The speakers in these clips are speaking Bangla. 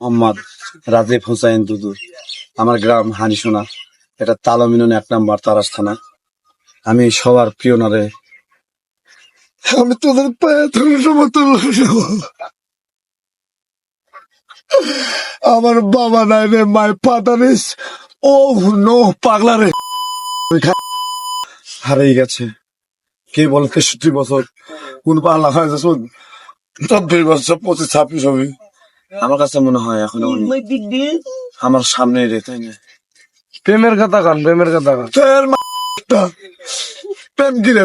মোহাম্মদ রাজীব হুসাইন দুদু। আমার গ্রাম হানিসোনা। এটা তালমিনন এক নাম্বার তারাস থানা। আমি সবার প্রিয় নারে। আমি তোদের পায়ে আমার বাবা নাই রে my father is O no পাগলা রে। হারিয়ে গেছে। কে বলে তেষট্টি বছর। কোন পাগলা হয়েছে চব্বিশ বছর, পঁচিশ, ছাব্বিশ হবে। আমার কাছে মনে হয় এখন আমার সামনে রে তাই না? প্রেমের কথা কান প্রেমের কথা তোর প্রেম কি রে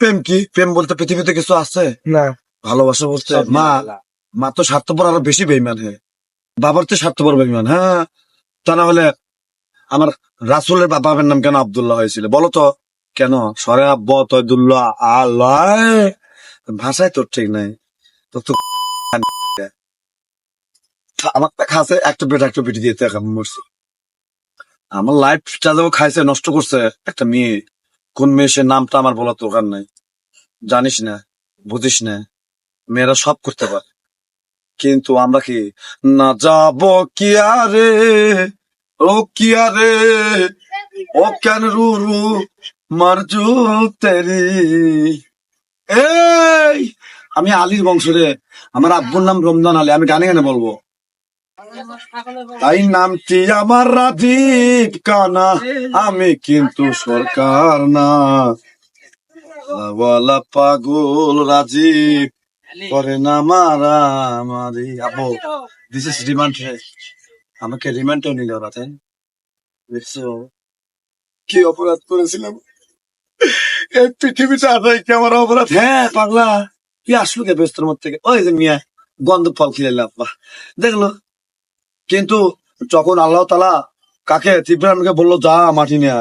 প্রেম কি? প্রেম বলতে পৃথিবীতে কিছু আছে? না। ভালোবাসা বলতে মা মা তো স্বার্থপর আরও বেশি বেইমান হ্যাঁ বাবার তো স্বার্থপর বেইমান হ্যাঁ? তা না হলে আমার রাসুলের বাবার নাম কেন আবদুল্লাহ হয়েছিল? বলো তো। কেন? সরে আব্ব তৈদুল্লাহ আল্লাহ ভাষায় তোর ঠিক নাই। তোর তো আমার তো খাসে একটা বেটা একটা বেটি দিতে এখন মরছে। আমার লাইফটা যেমন খাইছে, নষ্ট করছে, একটা মেয়ে। কোন মেয়ে সে নামটা আমার বলার দরকার নাই। জানিস না, বুঝিস না, মেয়েরা সব করতে পারে। কিন্তু আমরা কি না যাব কি আরে? ও কি আরে? ও কেন রু রু মারজু তেরি? এই, আমি আলীর বংশ রে। আমার আব্বুর নাম রমজান আলী, আমি গানে গানে বলব। তাই নামটি আমার রাজীব কানা, আমি কিন্তু সরকার না। পাগল রাজীব, করে না মারা আবো দিস ইজ রিমান্ড আমাকে রিমান্ডও নিল রাতে কি অপরাধ করেছিলাম? এই পৃথিবীতে আদায় কি আমার অপরাধ? হ্যাঁ পাগলা। কি আসলো কে ব্যস্তর মধ্যে থেকে ওই যে মিয়া, গন্ধ ফল খেলে আব্বা। দেখল? কিন্তু যখন আল্লাহ তালা কাকে তিব্রাহ্মণকে বলল যা মাটি নিয়ে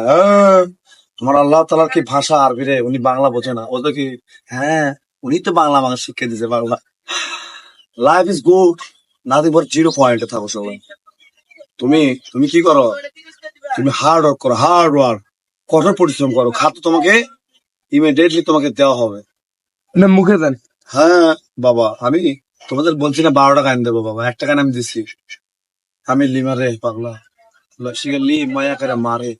তোমার আল্লাহ তালার কি ভাষা আরবি রে? উনি বাংলা বোঝে না। ওদের কি? হ্যাঁ উনি তো বাংলা আমাকে শিখিয়ে দিয়েছে Bangla. Life is good nothing but zero পয়েন্টে থাকো সবাই। তুমি তুমি কি করো? তুমি হার্ড ওয়ার্ক করো হার্ড ওয়ার্ক কঠোর পরিশ্রম করো। খাদ্য তোমাকে ইমিডিয়েটলি তোমাকে দেওয়া হবে। না মুখে দেন। হ্যাঁ বাবা আমি তোমাদের বলছি না বারো টাকা এনে দেবো বাবা। এক টাকা আমি দিছি। আমি লিমা রে পাগলা। লসিকে লি মায়া করে মারে।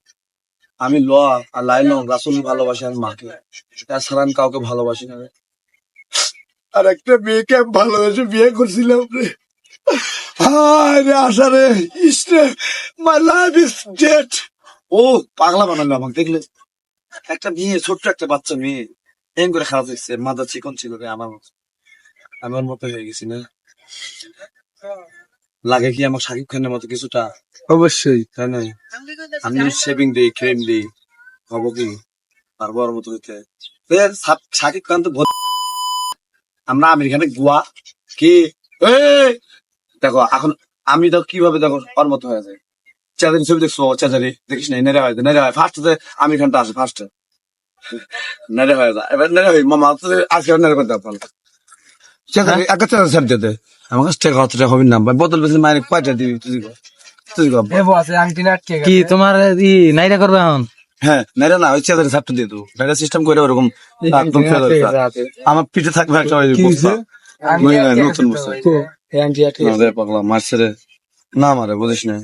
আমি ল, আর লাইন রাসুল ভালোবাসি আর মাকে। এছাড়া আমি কাউকে ভালোবাসি না রে। আর একটা মেয়েকে আমি ভালোবেসে বিয়ে করছিলাম রে। হায় রে আশা রে ইসরে মাই লাইফ ইজ ডেড ও, পাগলা বানালো আমাকে, দেখলে? একটা মেয়ে, ছোট্ট একটা বাচ্চা মেয়ে। এম করে খারাপ দেখছে মাথা চিকন ছিল রে আমার মতো। আমার মতো হয়ে গেছি না। লাগে কি আমার শাকিব খানের মতো কিছুটা? অবশ্যই। তাই না? আমি শেভিং দিই ক্রিম দিই হব কি? পারব ওর মতো হইতে। শাকিব খান তো ভোট- আমরা আমেরিকানে গুয়া কি? দেখো এখন আমি দেখো কীভাবে দেখো ওর মতো হয়ে যায়। চাঁদারি ছবি দেখছ? চাঁদারি দেখিস না নেড়ে হয় নেড়ে হয় ফার্স্টে আমির খানটা আসে ফার্স্টে নেড়ে হয়ে যায়। এবার নেড়ে হয় মামা তো আজকে নেড়ে করতে পারল চাঁদারি একটা চাঁদা ছাড় দিতে আমার কাছে টাকা অত টাকা হবে না ভাই বোতল বেশি মায়ের কয়টা দিবি তুই। কি তোমার ই নাইরা করবে এখন? হ্যাঁ নাইরা না ওই দিয়ে দেবো। নাইরা সিস্টেম করে ওরকম একদম আমার পিঠে থাকবে একটা ওই বস্তা। নতুন বস্তা। মারছে রে না মারে বুঝিস না।